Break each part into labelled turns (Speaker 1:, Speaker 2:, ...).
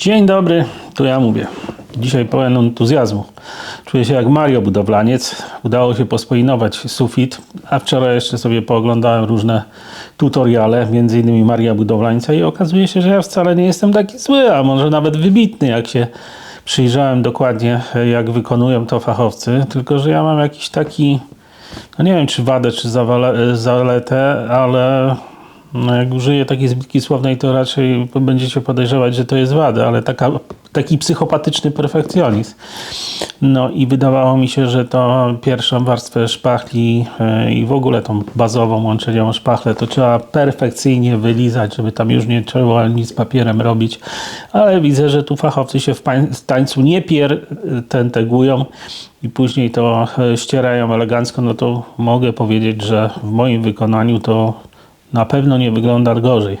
Speaker 1: Dzień dobry, tu ja mówię. Dzisiaj pełen entuzjazmu. Czuję się jak Mario Budowlaniec. Udało się pospoinować sufit, a wczoraj jeszcze sobie pooglądałem różne tutoriale, między innymi Maria Budowlańca i okazuje się, że ja wcale nie jestem taki zły, a może nawet wybitny, jak się przyjrzałem dokładnie, jak wykonują to fachowcy, tylko że ja mam jakiś taki, no nie wiem czy wadę, czy zaletę, ale no jak użyję takiej zbitki słownej, to raczej będziecie podejrzewać, że to jest wada, ale taka, taki psychopatyczny perfekcjonizm. No i wydawało mi się, że to pierwszą warstwę szpachli e, i w ogóle tą bazową łączeniową szpachlę to trzeba perfekcyjnie wylizać, żeby tam już nie trzeba nic papierem robić. Ale widzę, że tu fachowcy się w tańcu nie piertentegują i później to e, ścierają elegancko, no to mogę powiedzieć, że w moim wykonaniu to na pewno nie wygląda gorzej.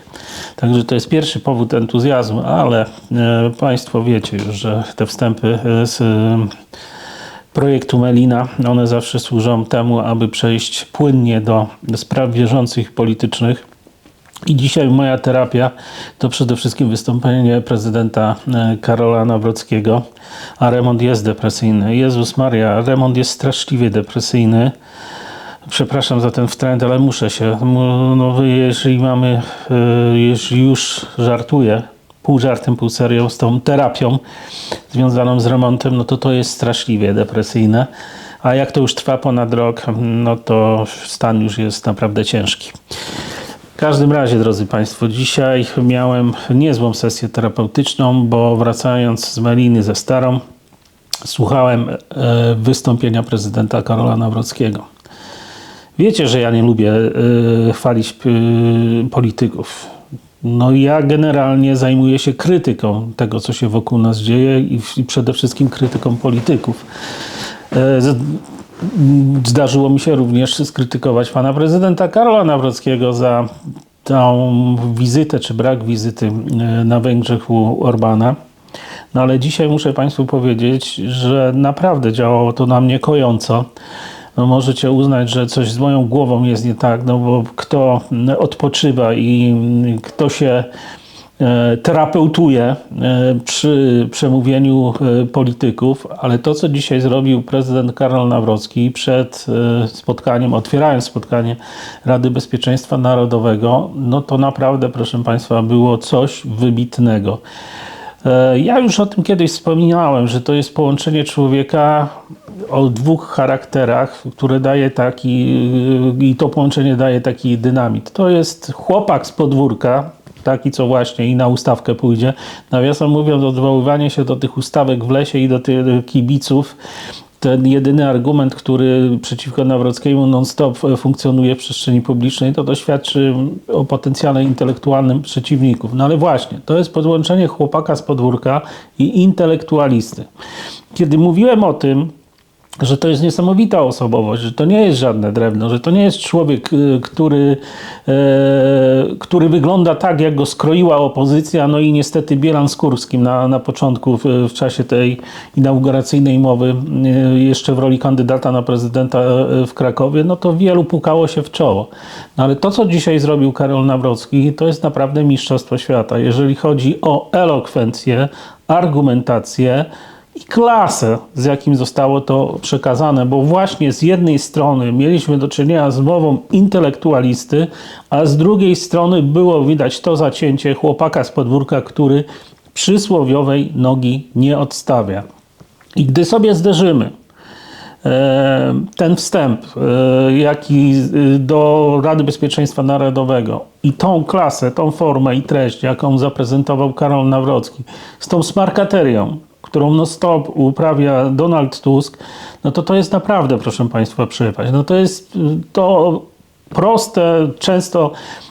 Speaker 1: Także to jest pierwszy powód entuzjazmu, ale e, Państwo wiecie już, że te wstępy e, z e, projektu Melina, one zawsze służą temu, aby przejść płynnie do spraw bieżących politycznych. I dzisiaj moja terapia to przede wszystkim wystąpienie prezydenta Karola Nawrockiego, a remont jest depresyjny. Jezus Maria, remont jest straszliwie depresyjny. Przepraszam za ten wtręt, ale muszę się. No, jeżeli mamy, e, jeśli już żartuję, pół żartem, pół serią z tą terapią związaną z remontem, no to to jest straszliwie depresyjne. A jak to już trwa ponad rok, no to stan już jest naprawdę ciężki. W każdym razie, drodzy Państwo, dzisiaj miałem niezłą sesję terapeutyczną, bo wracając z Meliny ze Starą, słuchałem e, wystąpienia prezydenta Karola Nawrockiego. Wiecie, że ja nie lubię y, chwalić y, polityków. No ja generalnie zajmuję się krytyką tego, co się wokół nas dzieje i, i przede wszystkim krytyką polityków. M, Zdarzyło mi się również skrytykować pana prezydenta Karola Nawrockiego za tą wizytę, czy brak wizyty na Węgrzech u Orbana. No ale dzisiaj muszę Państwu powiedzieć, że naprawdę działało to na mnie kojąco. No możecie uznać, że coś z moją głową jest nie tak, no bo kto odpoczywa i kto się e, terapeutuje e, przy przemówieniu e, polityków, ale to, co dzisiaj zrobił prezydent Karol Nawrocki przed spotkaniem, otwierając spotkanie Rady Bezpieczeństwa Narodowego, no to naprawdę, proszę Państwa, było coś wybitnego. E, Ja już o tym kiedyś wspominałem, że to jest połączenie człowieka o dwóch charakterach, które daje taki, i to połączenie daje taki dynamit. To jest chłopak z podwórka, taki co właśnie i na ustawkę pójdzie. Nawiasem mówiąc, odwoływanie się do tych ustawek w lesie i do tych kibiców, ten jedyny argument, który przeciwko Nawrockiemu non-stop funkcjonuje w przestrzeni publicznej, to doświadczy o potencjale intelektualnym przeciwników. No ale właśnie, to jest podłączenie chłopaka z podwórka i intelektualisty. Kiedy mówiłem o tym, że to jest niesamowita osobowość, że to nie jest żadne drewno, że to nie jest człowiek, y, który, e, który wygląda tak, jak go skroiła opozycja, no i niestety Bielan z Kurskim na, na początku, w, w czasie tej inauguracyjnej mowy, y, jeszcze w roli kandydata na prezydenta e, w Krakowie, no to wielu pukało się w czoło. No ale to, co dzisiaj zrobił Karol Nawrocki, to jest naprawdę mistrzostwo świata. Jeżeli chodzi o elokwencję, argumentację, i klasę, z jakim zostało to przekazane, bo właśnie z jednej strony mieliśmy do czynienia z mową intelektualisty, a z drugiej strony było widać to zacięcie chłopaka z podwórka, który przysłowiowej nogi nie odstawia. I gdy sobie zderzymy e, ten wstęp, e, jaki y, do Rady Bezpieczeństwa Narodowego i tą klasę, tą formę i treść, jaką zaprezentował Karol Nawrocki, z tą smarkaterią, którą no stop uprawia Donald Tusk, no to to jest naprawdę, proszę Państwa, przepaść. No to jest to proste, często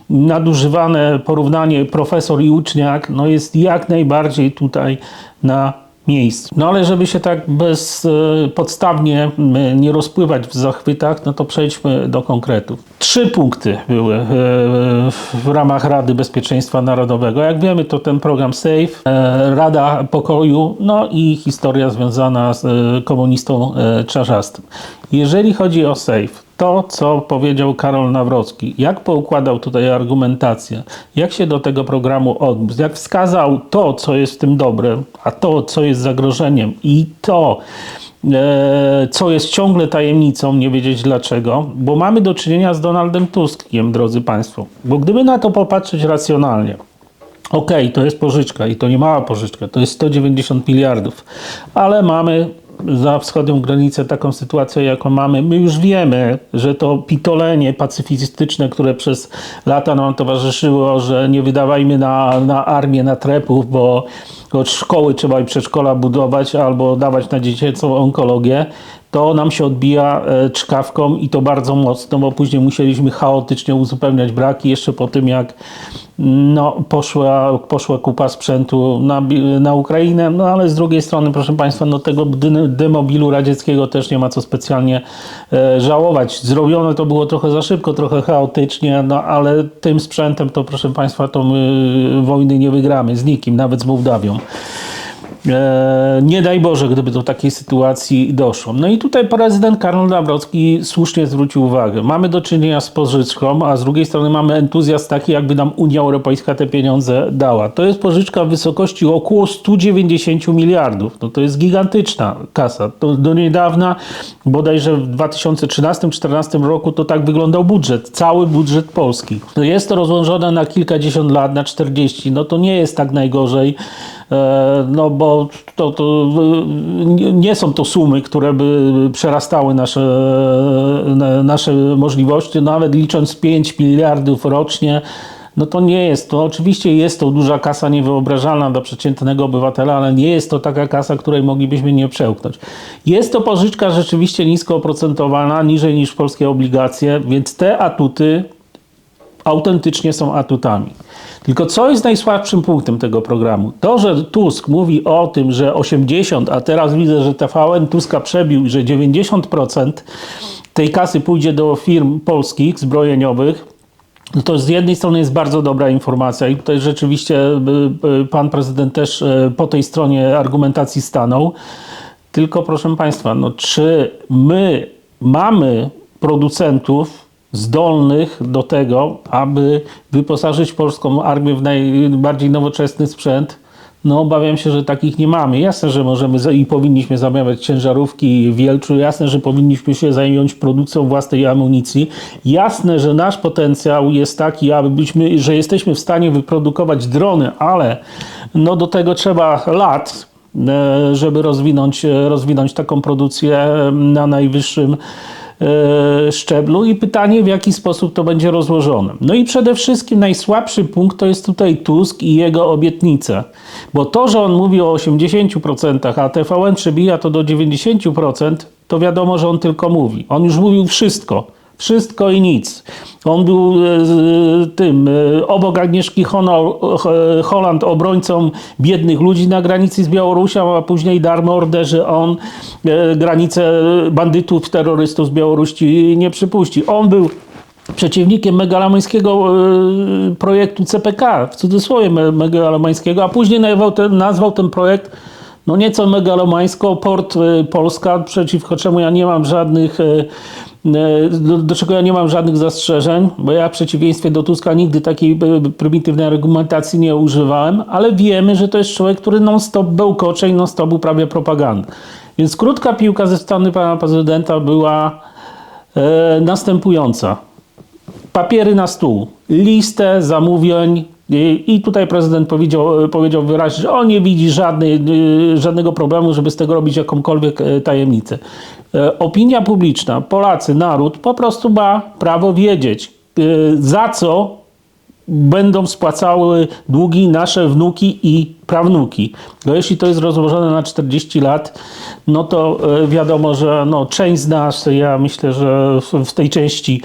Speaker 1: nadużywane porównanie profesor i uczniak, no jest jak najbardziej tutaj na miejscu. No ale żeby się tak bezpodstawnie nie rozpływać w zachwytach, no to przejdźmy do konkretów. Trzy punkty były e, w ramach Rady Bezpieczeństwa Narodowego. Jak wiemy, to ten program SAFE, e, Rada Pokoju, no i historia związana z e, komunistą e, czarzastym. Jeżeli chodzi o SAFE, to, co powiedział Karol Nawrocki, jak poukładał tutaj argumentację, jak się do tego programu odniósł, jak wskazał to, co jest w tym dobre, a to, co jest zagrożeniem i to, e, co jest ciągle tajemnicą, nie wiedzieć dlaczego, bo mamy do czynienia z Donaldem Tuskiem, drodzy Państwo. Bo gdyby na to popatrzeć racjonalnie, Okej, to jest pożyczka i to nie mała pożyczka, to jest 190 miliardów, ale mamy za wschodnią granicę taką sytuację, jaką mamy. My już wiemy, że to pitolenie pacyfistyczne, które przez lata nam towarzyszyło, że nie wydawajmy na, na armię, na trepów, bo od szkoły trzeba i przedszkola budować albo dawać na dziecięcą onkologię, to nam się odbija e, czkawką i to bardzo mocno, bo później musieliśmy chaotycznie uzupełniać braki jeszcze po tym, jak no, poszła, poszła kupa sprzętu na, na Ukrainę, no ale z drugiej strony, proszę Państwa, no, tego demobilu radzieckiego też nie ma co specjalnie e, żałować. Zrobione to było trochę za szybko, trochę chaotycznie, no ale tym sprzętem to, proszę Państwa, to my wojny nie wygramy z nikim, nawet z Mołdawią. E, nie daj Boże, gdyby do takiej sytuacji doszło. No i tutaj prezydent Karol Nawrocki słusznie zwrócił uwagę. Mamy do czynienia z pożyczką, a z drugiej strony mamy entuzjazm taki, jakby nam Unia Europejska te pieniądze dała. To jest pożyczka w wysokości około 190 miliardów. No to jest gigantyczna kasa. To do niedawna, bodajże w 2013-2014 roku, to tak wyglądał budżet, cały budżet Polski. No jest to rozłożone na kilkadziesiąt lat, na 40. No to nie jest tak najgorzej. E, no bo to, to nie- są to sumy, które by przerastały nasze, na- nasze możliwości, nawet licząc 5 miliardów rocznie, no to nie jest to. Oczywiście jest to duża kasa niewyobrażalna dla przeciętnego obywatela, ale nie jest to taka kasa, której moglibyśmy nie przełknąć. Jest to pożyczka rzeczywiście nisko oprocentowana, niżej niż polskie obligacje, więc te atuty autentycznie są atutami. Tylko co jest najsłabszym punktem tego programu? To, że Tusk mówi o tym, że 80, a teraz widzę, że TVN Tuska przebił, że 90% tej kasy pójdzie do firm polskich, zbrojeniowych, no to z jednej strony jest bardzo dobra informacja i tutaj rzeczywiście pan prezydent też y, po tej stronie argumentacji stanął. Tylko proszę państwa, no czy my mamy producentów zdolnych do tego, aby wyposażyć polską armię w najbardziej nowoczesny sprzęt? No obawiam się, że takich nie mamy. Jasne, że możemy i powinniśmy zamawiać ciężarówki w Wielczu, jasne, że powinniśmy się zająć produkcją własnej amunicji. Jasne, że nasz potencjał jest taki, abyśmy, że jesteśmy w stanie wyprodukować drony, ale no do tego trzeba lat, e, żeby rozwinąć, e, rozwinąć taką produkcję e, na najwyższym szczeblu i pytanie, w jaki sposób to będzie rozłożone. No i przede wszystkim najsłabszy punkt to jest tutaj Tusk i jego obietnice. Bo to, że on mówi o 80%, a TVN przebija to do 90%, to wiadomo, że on tylko mówi. On już mówił wszystko. Wszystko i nic. On był e, z- tym e, obok Agnieszki e, Holland obrońcą biednych ludzi na granicy z Białorusią, a później dar mordę, że on e, granicę bandytów, terrorystów z Białorusi nie przypuści. On był przeciwnikiem megalomańskiego e, projektu CPK, w cudzysłowie me- megalomańskiego, a później nazwał ten projekt no nieco megalomańsko, port e, Polska, przeciwko czemu ja nie mam żadnych, e, e, do, do czego ja nie mam żadnych zastrzeżeń, bo ja w przeciwieństwie do Tuska nigdy takiej prymitywnej argumentacji nie używałem, ale wiemy, że to jest człowiek, który non-stop bełkocze i non-stop uprawia propagandę. Więc krótka piłka ze strony pana prezydenta była e, następująca papiery na stół, listę zamówień i tutaj prezydent powiedział, powiedział wyraźnie, że on nie widzi żadnej, y, żadnego problemu, żeby z tego robić jakąkolwiek e, tajemnicę. E, Opinia publiczna, Polacy, naród po prostu ma prawo wiedzieć, y, za co będą spłacały długi nasze wnuki i prawnuki. No jeśli to jest rozłożone na 40 lat, no to e, wiadomo, że no, część z nas, ja myślę, że w- tej części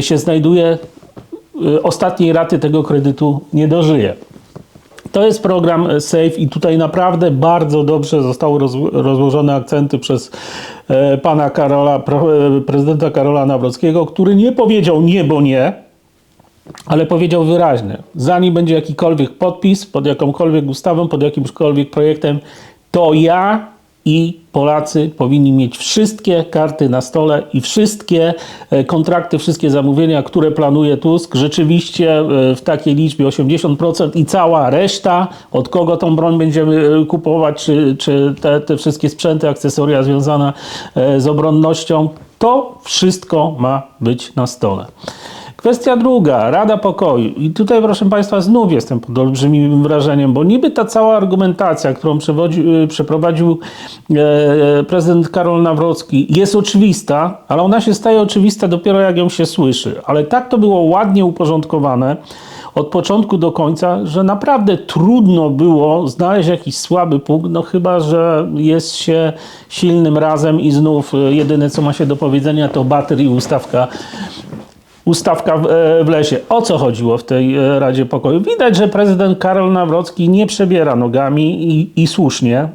Speaker 1: się znajduje, ostatniej raty tego kredytu nie dożyje. To jest program e, SAFE i tutaj naprawdę bardzo dobrze zostały rozło- rozłożone akcenty przez e, pana Karola, e, prezydenta Karola Nawrockiego, który nie powiedział nie, bo nie, ale powiedział wyraźnie, zanim będzie jakikolwiek podpis pod jakąkolwiek ustawą, pod jakimkolwiek projektem, to ja i Polacy powinni mieć wszystkie karty na stole i wszystkie e, kontrakty, wszystkie zamówienia, które planuje Tusk, rzeczywiście e, w takiej liczbie 80% i cała reszta, od kogo tą broń będziemy e, kupować, czy, czy te, te wszystkie sprzęty, akcesoria związane z obronnością, to wszystko ma być na stole. Kwestia druga, Rada Pokoju. I tutaj, proszę Państwa, znów jestem pod olbrzymim wrażeniem, bo niby ta cała argumentacja, którą y, przeprowadził e, prezydent Karol Nawrocki, jest oczywista, ale ona się staje oczywista dopiero jak ją się słyszy. Ale tak to było ładnie uporządkowane od początku do końca, że naprawdę trudno było znaleźć jakiś słaby punkt, no chyba, że jest się silnym razem i znów y, jedyne, co ma się do powiedzenia, to bater i ustawka ustawka w, e, w, lesie. O co chodziło w tej e, Radzie Pokoju? Widać, że prezydent Karol Nawrocki nie przebiera nogami i, i słusznie,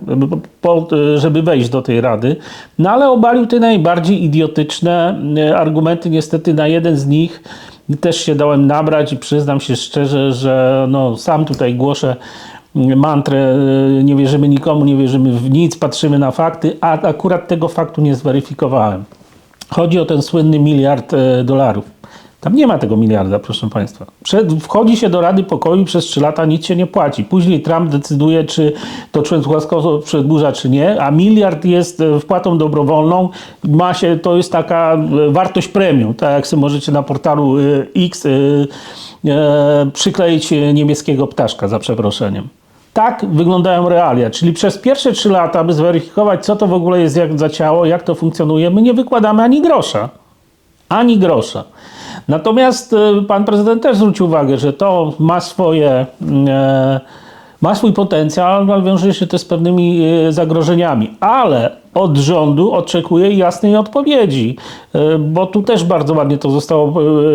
Speaker 1: po, żeby wejść do tej Rady, no ale obalił te najbardziej idiotyczne e, argumenty. Niestety na jeden z nich też się dałem nabrać i przyznam się szczerze, że no, sam tutaj głoszę mantrę, nie wierzymy nikomu, nie wierzymy w nic, patrzymy na fakty, a akurat tego faktu nie zweryfikowałem. Chodzi o ten słynny miliard dolarów. Tam nie ma tego miliarda, proszę Państwa. Przed, wchodzi się do Rady Pokoju przez 3 lata nic się nie płaci. Później Trump decyduje, czy to członkostwo przedłuża, czy nie, a miliard jest e, wpłatą dobrowolną. Ma się, to jest taka e, wartość premium, tak jak sobie możecie na portalu e, X przykleić niemieckiego ptaszka, za przeproszeniem. Tak wyglądają realia, czyli przez pierwsze 3 lata, by zweryfikować, co to w ogóle jest jak za ciało, jak to funkcjonuje, my nie wykładamy ani grosza. Ani grosza. Natomiast e, pan prezydent też zwrócił uwagę, że to ma swoje. E, ma swój potencjał, ale wiąże się też z pewnymi e, zagrożeniami. Ale od rządu oczekuje jasnej odpowiedzi, e, bo tu też bardzo ładnie to zostało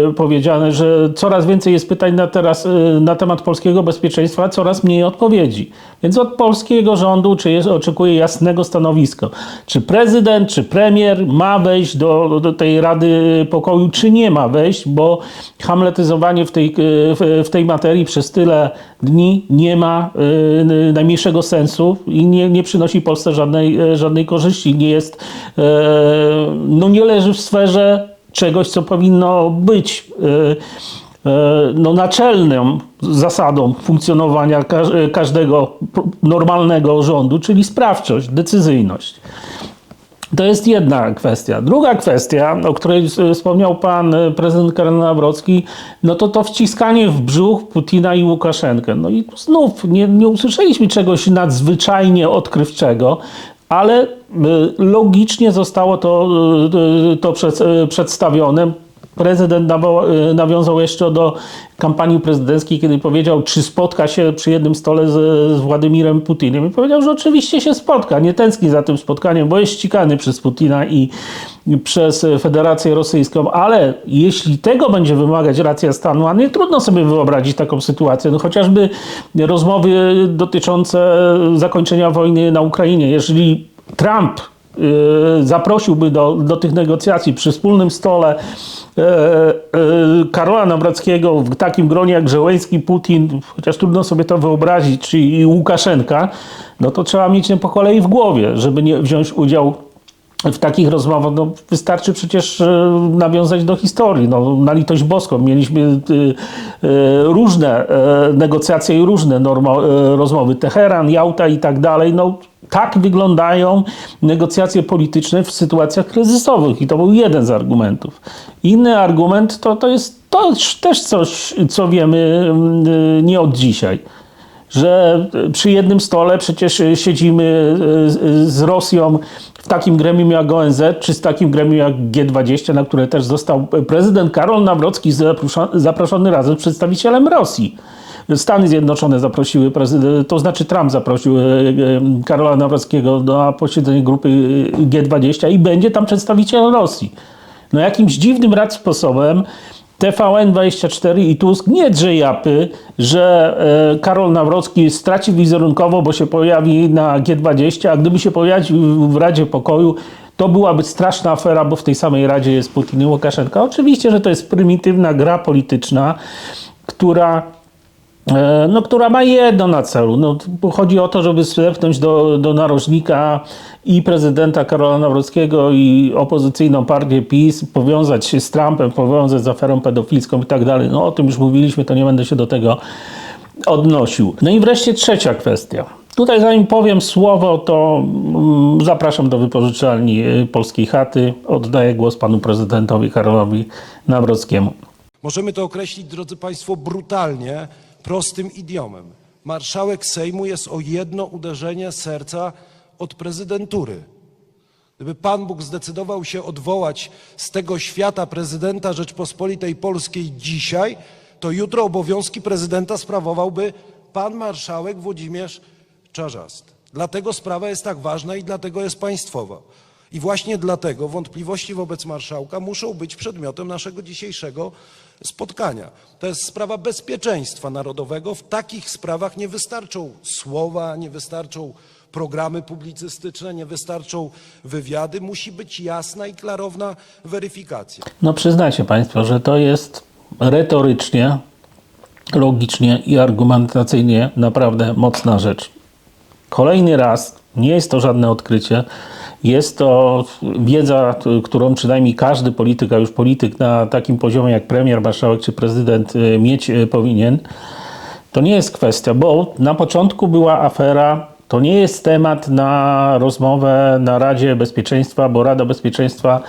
Speaker 1: e, powiedziane, że coraz więcej jest pytań na, teraz, e, na temat polskiego bezpieczeństwa, coraz mniej odpowiedzi. Więc od polskiego rządu czy jest, oczekuje jasnego stanowiska. Czy prezydent, czy premier ma wejść do, do tej Rady Pokoju, czy nie ma wejść, bo hamletyzowanie w tej, w tej materii przez tyle dni nie ma najmniejszego sensu i nie, nie przynosi Polsce żadnej, żadnej korzyści korzyści, nie jest, e, no nie leży w sferze czegoś, co powinno być e, e, no, naczelną zasadą funkcjonowania każdego normalnego rządu, czyli sprawczość, decyzyjność. To jest jedna kwestia. Druga kwestia, o której wspomniał pan prezydent Karol Nawrocki, no to to wciskanie w brzuch Putina i Łukaszenkę. No i znów nie, nie usłyszeliśmy czegoś nadzwyczajnie odkrywczego ale y, logicznie zostało to, y, y, to przedstawione. Prezydent nawiązał jeszcze do kampanii prezydenckiej, kiedy powiedział, czy spotka się przy jednym stole z, z Władimirem Putinem. I powiedział, że oczywiście się spotka, nie tęskni za tym spotkaniem, bo jest ścigany przez Putina i przez Federację Rosyjską, ale jeśli tego będzie wymagać racja stanu, a nie trudno sobie wyobrazić taką sytuację, no chociażby rozmowy dotyczące zakończenia wojny na Ukrainie. Jeżeli Trump y, zaprosiłby do, do tych negocjacji przy wspólnym stole e, e, Karola Nawrockiego w takim gronie jak Żeleński, Putin, chociaż trudno sobie to wyobrazić, czy i Łukaszenka, no to trzeba mieć po kolei w głowie, żeby nie wziąć udział w takich rozmowach no, wystarczy przecież e, nawiązać do historii. No, na litość boską mieliśmy y, y, różne negocjacje i różne normo, rozmowy. Teheran, Jałta i tak dalej. No, tak wyglądają negocjacje polityczne w sytuacjach kryzysowych i to był jeden z argumentów. Inny argument to, to jest to też coś, co wiemy mm, nie od dzisiaj że przy jednym stole przecież siedzimy z Rosją w takim gremium jak ONZ, czy z takim gremium jak G20, na które też został prezydent Karol Nawrocki zaproszony razem z przedstawicielem Rosji. Stany Zjednoczone zaprosiły, to znaczy Trump zaprosił e, e, Karola Nawrockiego na posiedzenie grupy G20 i będzie tam przedstawiciel Rosji. No jakimś dziwnym rad sposobem TVN24 i Tusk nie drze japy, że e, Karol Nawrocki straci wizerunkowo, bo się pojawi na G20, a gdyby się pojawił w Radzie Pokoju, to byłaby straszna afera, bo w tej samej Radzie jest Putin i Łukaszenka. Oczywiście, że to jest prymitywna gra polityczna, która no, która ma jedno na celu. No, chodzi o to, żeby zepchnąć do, do narożnika i prezydenta Karola Nawrockiego i opozycyjną partię PiS, powiązać się z Trumpem, powiązać z aferą pedofilską i tak dalej. No o tym już mówiliśmy, to nie będę się do tego odnosił. No i wreszcie trzecia kwestia. Tutaj zanim powiem słowo, to mm, zapraszam do wypożyczalni y, Polskiej Chaty. Oddaję głos panu prezydentowi Karolowi Nawrockiemu.
Speaker 2: Możemy to określić, drodzy Państwo, brutalnie, prostym idiomem. Marszałek Sejmu jest o jedno uderzenie serca od prezydentury. Gdyby Pan Bóg zdecydował się odwołać z tego świata prezydenta Rzeczpospolitej Polskiej dzisiaj, to jutro obowiązki prezydenta sprawowałby pan marszałek Włodzimierz Czarzasty. Dlatego sprawa jest tak ważna i dlatego jest państwowa. I właśnie dlatego wątpliwości wobec marszałka muszą być przedmiotem naszego dzisiejszego spotkania. To jest sprawa bezpieczeństwa narodowego. W takich sprawach nie wystarczą słowa, nie wystarczą programy publicystyczne, nie wystarczą wywiady. Musi być jasna i klarowna weryfikacja.
Speaker 1: No przyznajcie Państwo, że to jest retorycznie, logicznie i argumentacyjnie naprawdę mocna rzecz. Kolejny raz, nie jest to żadne odkrycie, jest to wiedza, którą przynajmniej każdy polityk, a już polityk na takim poziomie jak premier, marszałek czy prezydent y, mieć y, powinien. To nie jest kwestia, bo na początku była afera. To nie jest temat na rozmowę na Radzie Bezpieczeństwa, bo Rada Bezpieczeństwa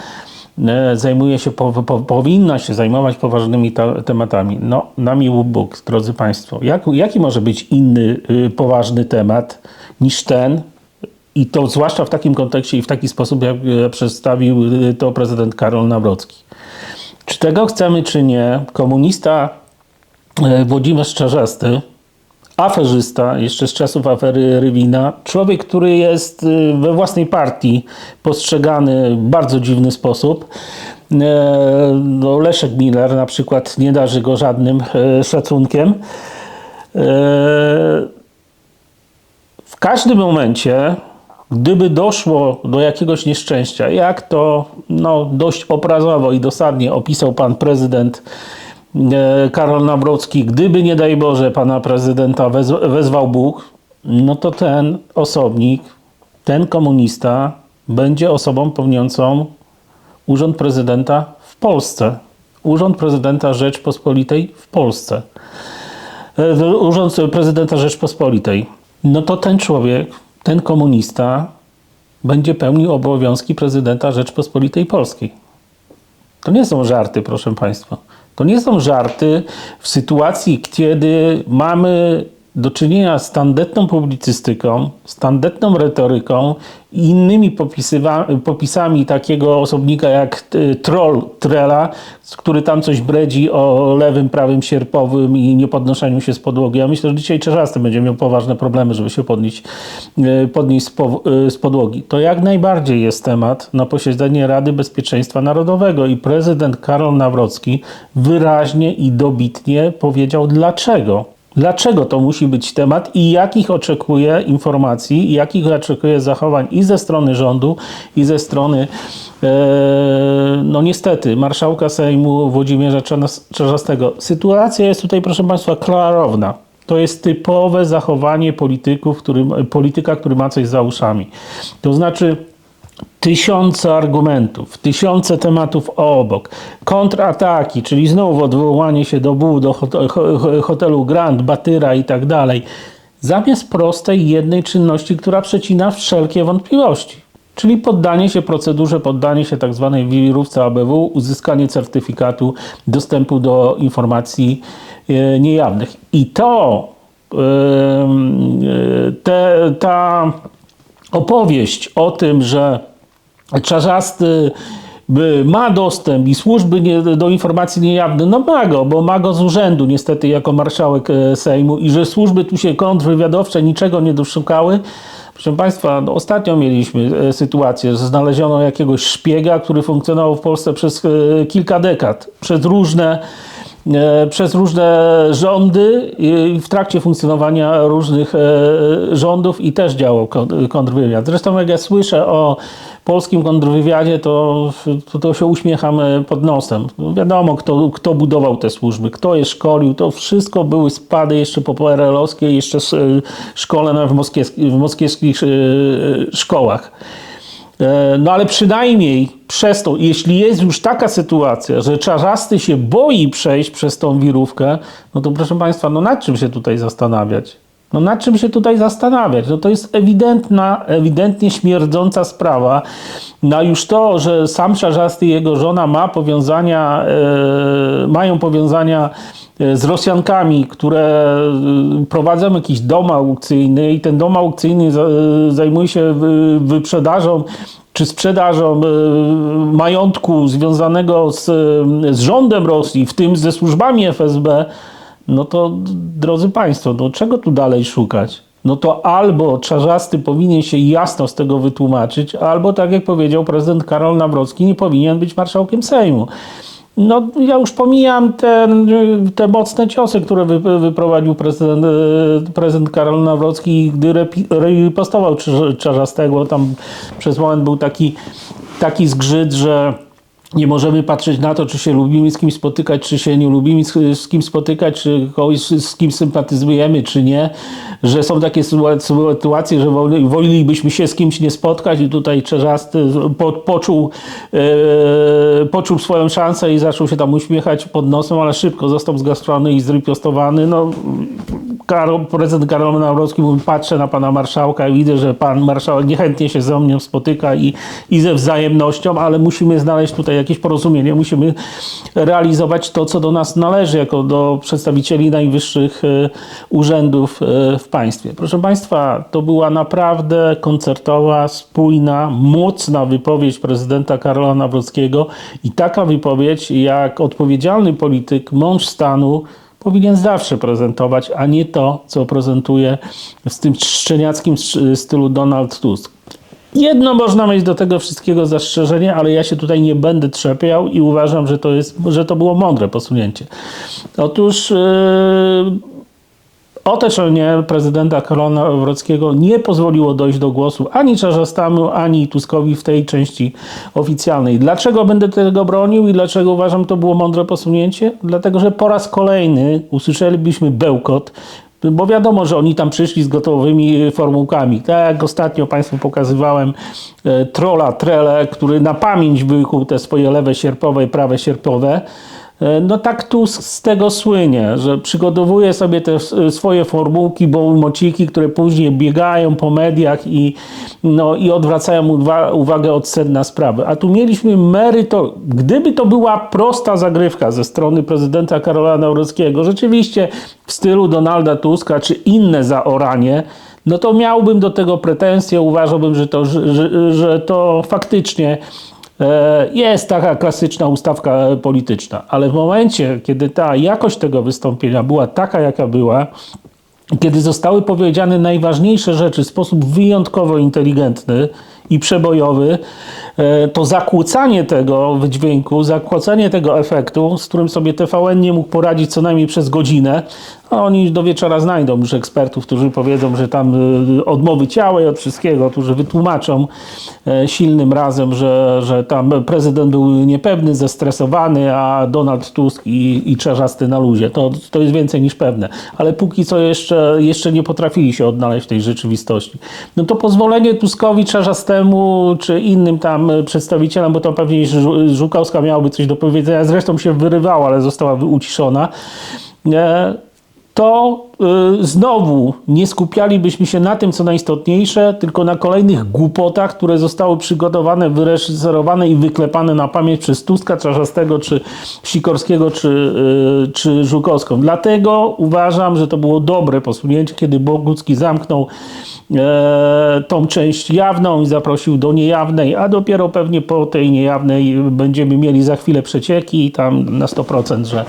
Speaker 1: e, zajmuje się, po, po, powinna się zajmować poważnymi ta, tematami. No, na miły Bóg, drodzy Państwo, jak, jaki może być inny y, poważny temat niż ten, i to zwłaszcza w takim kontekście i w taki sposób, jak e, przedstawił y, to prezydent Karol Nawrocki. Czy tego chcemy, czy nie, komunista e, Włodzimierz Czarzasty, aferzysta, jeszcze z czasów afery Rywina, człowiek, który jest we własnej partii postrzegany w bardzo dziwny sposób. E, No, Leszek Miller na przykład nie darzy go żadnym e, szacunkiem. E, w każdym momencie, gdyby doszło do jakiegoś nieszczęścia, jak to no, dość obrazowo i dosadnie opisał pan prezydent e, Karol Nawrocki, gdyby nie daj Boże pana prezydenta wez, wezwał Bóg, no to ten osobnik, ten komunista będzie osobą pełniącą urząd prezydenta w Polsce. Urząd prezydenta Rzeczpospolitej w Polsce. E, Urząd prezydenta Rzeczpospolitej. No to ten człowiek, ten komunista będzie pełnił obowiązki prezydenta Rzeczpospolitej Polskiej. To nie są żarty, proszę Państwa. To nie są żarty w sytuacji, kiedy mamy do czynienia z tandetną publicystyką, z tandetną retoryką i innymi popisami takiego osobnika jak y, troll Trela, który tam coś bredzi o lewym, prawym, sierpowym i niepodnoszeniu się z podłogi. Ja myślę, że dzisiaj Czerzasty będzie miał poważne problemy, żeby się podnieść, y, podnieść y, z podłogi. To jak najbardziej jest temat na posiedzenie Rady Bezpieczeństwa Narodowego i prezydent Karol Nawrocki wyraźnie i dobitnie powiedział dlaczego. Dlaczego to musi być temat i jakich oczekuje informacji, i jakich oczekuje zachowań i ze strony rządu, i ze strony, e, no niestety, marszałka Sejmu Włodzimierza Czarzastego. Sytuacja jest tutaj, proszę Państwa, klarowna. To jest typowe zachowanie polityków, który, polityka, który ma coś za uszami. To znaczy, tysiące argumentów, tysiące tematów obok, kontrataki, czyli znowu odwołanie się do buł, do hot- ho- ho- hotelu Grand, Batyra i tak dalej, zamiast prostej jednej czynności, która przecina wszelkie wątpliwości. Czyli poddanie się procedurze, poddanie się tak zwanej wirówce ABW, uzyskanie certyfikatu dostępu do informacji e, niejawnych. I to, e, te, ta opowieść o tym, że Czarzasty ma dostęp i służby nie, do informacji niejawnych, no ma go, bo ma go z urzędu niestety jako marszałek e, Sejmu i że służby tu się kontrwywiadowcze niczego nie doszukały. Proszę Państwa, no ostatnio mieliśmy e, sytuację, że znaleziono jakiegoś szpiega, który funkcjonował w Polsce przez e, kilka dekad, przez różne przez różne rządy i w trakcie funkcjonowania różnych e, rządów i też działał kon- kontrwywiad. Zresztą jak ja słyszę o polskim kontrwywiadzie, to, to, to się uśmiecham e, pod nosem. No wiadomo, kto, kto budował te służby, kto je szkolił, to wszystko były spady jeszcze po PRL-owskie, jeszcze e, szkolone w, moskiewskich, w moskiewskich e, szkołach. E, No ale przynajmniej przez to, jeśli jest już taka sytuacja, że czarzasty się boi przejść przez tą wirówkę, no to proszę Państwa, no nad czym się tutaj zastanawiać? No nad czym się tutaj zastanawiać? No to jest ewidentna, ewidentnie śmierdząca sprawa. No już to, że sam Czarzasty i jego żona ma powiązania, e, mają powiązania z Rosjankami, które e, prowadzą jakiś dom aukcyjny i ten dom aukcyjny e, zajmuje się wy- wyprzedażą czy sprzedażą e, majątku związanego z, z rządem Rosji, w tym ze służbami FSB, no to drodzy Państwo, no czego tu dalej szukać? No to albo Czarzasty powinien się jasno z tego wytłumaczyć, albo tak jak powiedział prezydent Karol Nawrocki, nie powinien być marszałkiem Sejmu. No, ja już pomijam ten, te mocne ciosy, które wy, wyprowadził prezydent, e, prezydent Karol Nawrocki, gdy Cza- Czarzastego. Tam przez moment był taki, taki zgrzyt, że nie możemy patrzeć na to, czy się lubimy z kim spotykać, czy się nie lubimy z, kim spotykać, czy kogoś z, kim sympatyzujemy, czy nie. Że są takie sytua- sytuacje, że wolelibyśmy się z kimś nie spotkać i tutaj Czerzasty po, poczuł, e, poczuł swoją szansę i zaczął się tam uśmiechać pod nosem, ale szybko został zgaszony i zripiostowany. No, Karol, prezydent Karol Nawrocki mówi, patrzę na pana marszałka i widzę, że pan marszałek niechętnie się ze mną spotyka i, i ze wzajemnością, ale musimy znaleźć tutaj jakieś porozumienie, musimy realizować to, co do nas należy, jako do przedstawicieli najwyższych e, urzędów e, w państwie. Proszę państwa, to była naprawdę koncertowa, spójna, mocna wypowiedź prezydenta Karola Nawrockiego i taka wypowiedź, jak odpowiedzialny polityk, mąż stanu, powinien zawsze prezentować, a nie to, co prezentuje w tym szczeniackim sz- stylu Donald Tusk. Jedno można mieć do tego wszystkiego zastrzeżenie, ale ja się tutaj nie będę trzepiał i uważam, że to, jest, że to było mądre posunięcie. Otóż yy, otoczenie prezydenta Karola Nawrockiego nie pozwoliło dojść do głosu ani Czarzastemu, ani Tuskowi w tej części oficjalnej. Dlaczego będę tego bronił i dlaczego uważam, to było mądre posunięcie? Dlatego, że po raz kolejny usłyszelibyśmy bełkot, bo wiadomo, że oni tam przyszli z gotowymi formułkami. Tak jak ostatnio Państwu pokazywałem e, trola Trele, który na pamięć wykuł te swoje lewe sierpowe i prawe sierpowe. E, No tak Tusk z tego słynie, że przygotowuje sobie te s- swoje formułki, mociki, które później biegają po mediach i, no, i odwracają uwa- uwagę od sedna sprawy. A tu mieliśmy meryto, gdyby to była prosta zagrywka ze strony prezydenta Karola Nawrockiego, rzeczywiście w stylu Donalda Tuska, czy inne zaoranie, no to miałbym do tego pretensje, uważałbym, że to, że, że, to faktycznie E, Jest taka klasyczna ustawka polityczna, ale w momencie, kiedy ta jakość tego wystąpienia była taka, jaka była, kiedy zostały powiedziane najważniejsze rzeczy w sposób wyjątkowo inteligentny i przebojowy, e, to zakłócanie tego wydźwięku, zakłócanie tego efektu, z którym sobie TVN nie mógł poradzić co najmniej przez godzinę, a oni do wieczora znajdą już ekspertów, którzy powiedzą, że tam e, odmowy ciała i od wszystkiego, którzy wytłumaczą e, silnym razem, że, że tam prezydent był niepewny, zestresowany, a Donald Tusk i, i Czarzasty na luzie. To, to jest więcej niż pewne. Ale póki co jeszcze, jeszcze nie potrafili się odnaleźć w tej rzeczywistości. No to pozwolenie Tuskowi, Czarzastemu czy innym tam przedstawicielom, bo to pewnie Żu- Żukowska miałaby coś do powiedzenia, zresztą się wyrywała, ale została uciszona. E, to znowu nie skupialibyśmy się na tym, co najistotniejsze, tylko na kolejnych głupotach, które zostały przygotowane, wyreżyserowane i wyklepane na pamięć przez Tuska, Czarzastego, czy Sikorskiego, czy, y, czy Żukowską. Dlatego uważam, że to było dobre posunięcie, kiedy Bogucki zamknął e, tą część jawną i zaprosił do niejawnej, a dopiero pewnie po tej niejawnej będziemy mieli za chwilę przecieki i tam na 100%, że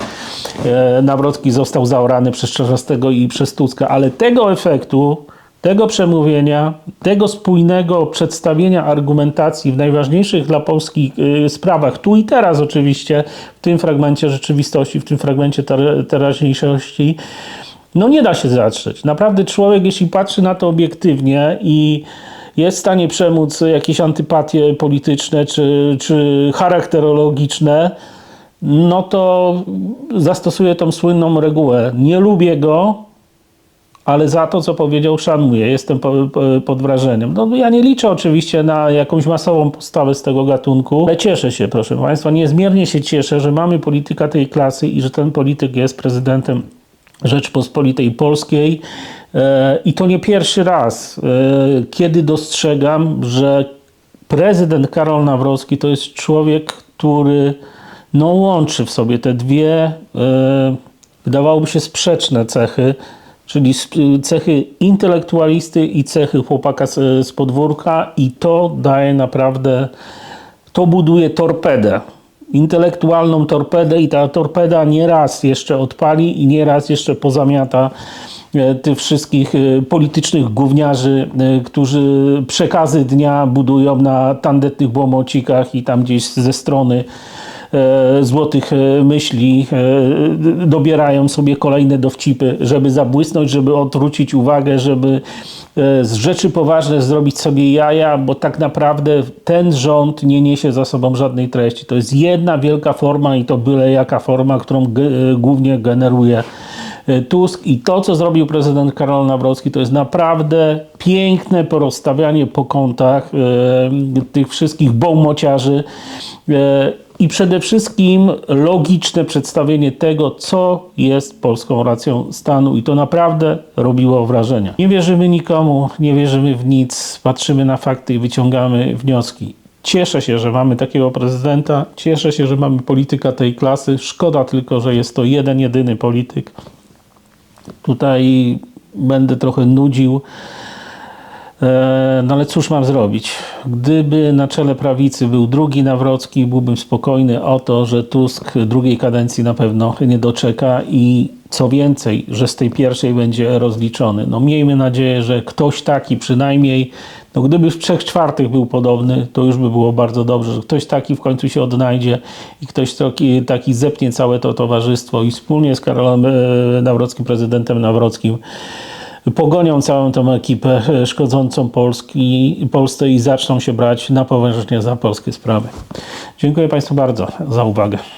Speaker 1: e, Nawrocki został zaorany przez Czarzastego i przez Tuska, ale tego efektu tego przemówienia, tego spójnego przedstawienia argumentacji w najważniejszych dla Polski y, sprawach, tu i teraz oczywiście, w tym fragmencie rzeczywistości, w tym fragmencie ter- teraźniejszości, no nie da się zatrzeć. Naprawdę człowiek, jeśli patrzy na to obiektywnie i jest w stanie przemóc jakieś antypatie polityczne czy, czy charakterologiczne, no to zastosuje tą słynną regułę. Nie lubię go, ale za to, co powiedział, szanuję. Jestem po, po, pod wrażeniem. No, ja nie liczę oczywiście na jakąś masową postawę z tego gatunku, ale cieszę się, proszę Państwa, niezmiernie się cieszę, że mamy polityka tej klasy i że ten polityk jest prezydentem Rzeczpospolitej Polskiej. E, I to nie pierwszy raz, e, kiedy dostrzegam, że prezydent Karol Nawrocki to jest człowiek, który no, łączy w sobie te dwie, e, wydawałoby się, sprzeczne cechy, czyli cechy intelektualisty i cechy chłopaka z, z podwórka, i to daje naprawdę, to buduje torpedę. Intelektualną torpedę, i ta torpeda nieraz jeszcze odpali i nieraz jeszcze pozamiata e, tych wszystkich e, politycznych gówniarzy, e, którzy przekazy dnia budują na tandetnych błomocikach i tam gdzieś ze strony złotych e, myśli e, dobierają sobie kolejne dowcipy, żeby zabłysnąć, żeby odwrócić uwagę, żeby e, z rzeczy poważne zrobić sobie jaja, bo tak naprawdę ten rząd nie niesie za sobą żadnej treści. To jest jedna wielka forma i to byle jaka forma, którą e, głównie generuje e, Tusk i to, co zrobił prezydent Karol Nawrocki, to jest naprawdę piękne porozstawianie po kątach e, tych wszystkich bołmociarzy e, i przede wszystkim logiczne przedstawienie tego, co jest polską racją stanu i to naprawdę robiło wrażenie. Nie wierzymy nikomu, nie wierzymy w nic, patrzymy na fakty i wyciągamy wnioski. Cieszę się, że mamy takiego prezydenta, cieszę się, że mamy polityka tej klasy. Szkoda tylko, że jest to jeden, jedyny polityk. Tutaj będę trochę nudził. E, No ale cóż mam zrobić? Gdyby na czele prawicy był drugi Nawrocki, byłbym spokojny o to, że Tusk drugiej kadencji na pewno nie doczeka i co więcej, że z tej pierwszej będzie rozliczony. No miejmy nadzieję, że ktoś taki przynajmniej, no gdyby w trzech czwartych był podobny, to już by było bardzo dobrze, że ktoś taki w końcu się odnajdzie i ktoś taki, taki zepnie całe to towarzystwo i wspólnie z Karolem e, Nawrockim, prezydentem Nawrockim pogonią całą tą ekipę e, szkodzącą Polski, Polsce i zaczną się brać na poważnie za polskie sprawy. Dziękuję Państwu bardzo za uwagę.